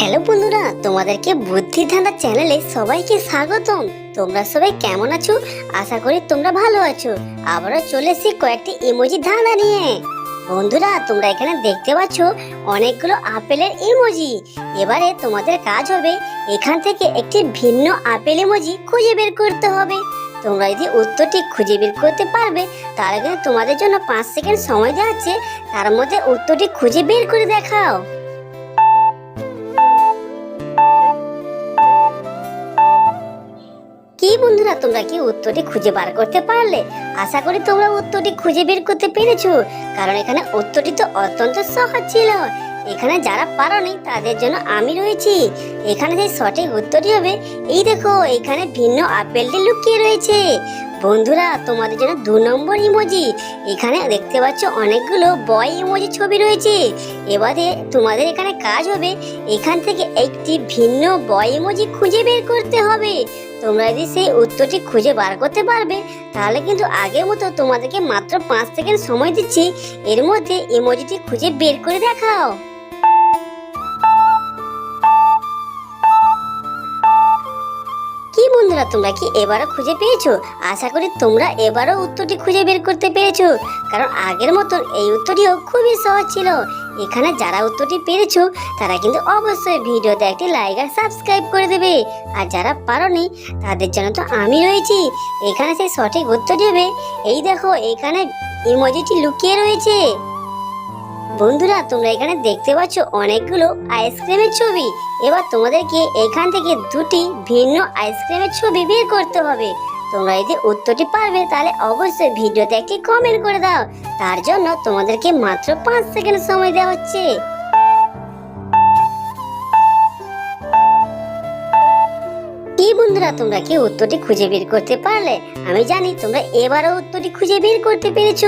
Hello বন্ধুরা, তোমাদেরকে বুদ্ধি ধাঁধা চ্যানেলে সবাইকে স্বাগতম। তোমরা সবাই কেমন আছো? আশা করি তোমরা ভালো আছো। আবারও চলে এসেছি কয়েকটি ইমোজি ধাঁধা নিয়ে। বন্ধুরা, তোমরা এখানে দেখতে পাচ্ছ অনেকগুলো আপেলের ইমোজি এবারে তোমাদের কাজ হবে এখান থেকে একটি ভিন্ন আপেল ইমোজি খুঁজে বের করতে হবে। তোমরা যদি উত্তরটি খুঁজে বের করতে পারবে, তাহলে কিন্তু তোমাদের জন্য পাঁচ সেকেন্ড সময় দেওয়া হচ্ছে তার মধ্যে উত্তরটি খুঁজে বের করে দেখাও। বন্ধুরা, তোমরা কি উত্তরটি খুঁজে বার করতে পারলে? আশা করি তোমরা উত্তরটি খুঁজে বের করতে পেরেছ, কারণ এখানে উত্তরটি তো অত্যন্ত সহজ ছিল। এখানে যারা পারোনি, তাদের জন্য আমি রয়েছি। এখানে যে সঠিক উত্তরটি হবে, এই দেখো, এখানে ভিন্ন আপেলটি লুকিয়ে রয়েছে। বন্ধুরা, তোমাদের জন্য দু নম্বর ইমোজি এখানে দেখতে পাচ্ছ অনেকগুলো বয় ইমোজি ছবি রয়েছে। এবারে তোমাদের এখানে কাজ হবে, এখান থেকে একটি ভিন্ন বয় ইমোজি খুঁজে বের করতে হবে। তোমরা যদি সেই উত্তরটি খুঁজে বার করতে পারবে, তাহলে কিন্তু আগের মতো তোমাদেরকে মাত্র পাঁচ সেকেন্ড সময় দিচ্ছি। এর মধ্যে ইমোজিটি খুঁজে বের করে দেখাও। বন্ধুরা, তোমরা কি এবারও খুঁজে পেয়েছ? আশা করি তোমরা এবারও উত্তরটি খুঁজে বের করতে পেরেছ। কারণ আগের মতন এই উত্তরটিও খুবই সহজ ছিল। এখানে যারা উত্তরটি পেরেছ, তারা কিন্তু অবশ্যই ভিডিওতে একটি লাইক আর সাবস্ক্রাইব করে দেবে। আর যারা পারোনি, তাদের জন্য তো আমি রয়েছি। এখানে সেই সঠিক উত্তরটি হবে, এই দেখো, এখানে ইমোজিটি লুকিয়ে রয়েছে। বন্ধুরা, তোমরা এখানে দেখতে পাচ্ছ অনেকগুলো আইসক্রিমের ছবি। এবার তোমাদেরকে এখান থেকে দুটি ভিন্ন আইসক্রিমের ছবি বের করতে হবে। তোমরা যদি উত্তরটি পারবে, তাহলে অবশ্যই ভিডিওতে একটি কমেন্ট করে দাও। তার জন্য তোমাদেরকে মাত্র পাঁচ সেকেন্ড সময় দেওয়া হচ্ছে। বন্ধুরা তোমরা কি উত্তরটি খুঁজে বের করতে পারলে? আমি জানি তোমরা এবারও উত্তরটি খুঁজে বের করতে পেরেছ,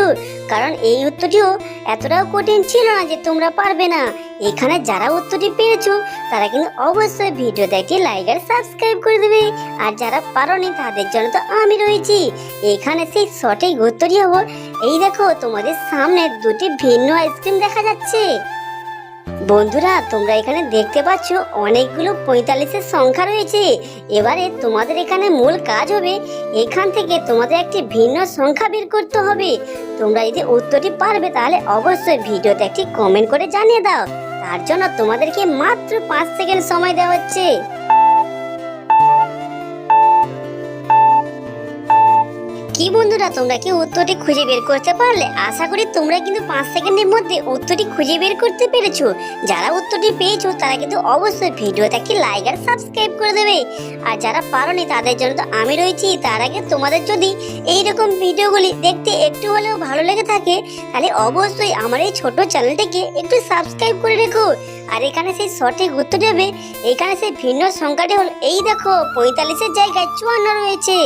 কারণ এই উত্তরটিও এতটাও কঠিন ছিল না যে তোমরা পারবে না। এখানে যারা উত্তরটি পেরেছ তারা কিন্তু অবশ্যই ভিডিওতে একটি লাইক আর সাবস্ক্রাইব করে দেবে। আর যারা পারোনি, তাদের জন্য তো আমি রয়েছি। এখানে সেই সঠিক উত্তরই হব এই দেখো তোমাদের সামনে দুটি ভিন্ন আইসক্রিম দেখা যাচ্ছে। বন্ধুরা, তোমরা এখানে দেখতে পাচ্ছ অনেকগুলো পঁয়তাল্লিশের সংখ্যা রয়েছে। এবারে তোমাদের এখানে মূল কাজ হবে, এখান থেকে তোমাদের একটি ভিন্ন সংখ্যা বের করতে হবে। তোমরা যদি উত্তরটি পারবে, তাহলে অবশ্যই ভিডিওতে একটি কমেন্ট করে জানিয়ে দাও। তার জন্য তোমাদেরকে মাত্র পাঁচ সেকেন্ড সময় দেওয়া হচ্ছে। কি বন্ধুরা, তোমরা কি উত্তরটি খুঁজে বের করতে পারলে? আশা করি তোমরা কিন্তু পাঁচ সেকেন্ডের মধ্যে উত্তরটি খুঁজে বের করতে পেরেছ। যারা উত্তরটি পেয়েছ, তারা কিন্তু অবশ্যই ভিডিওতে একটি লাইক আর সাবস্ক্রাইব করে দেবে। আর যারা পারোনি, তাদের জন্য তো আমি রয়েছি। তার আগে তোমাদের যদি এইরকম ভিডিওগুলি দেখতে একটু হলেও ভালো লেগে থাকে, তাহলে অবশ্যই আমার এই ছোট চ্যানেলটিকে একটু সাবস্ক্রাইব করে রেখো। আর এখানে সেই সঠিক উত্তর দেবে। এখানে সেই ভিন্ন সংখ্যাটি হল, এই দেখো, পঁয়তাল্লিশের জায়গায় চুয়ান্ন রয়েছে।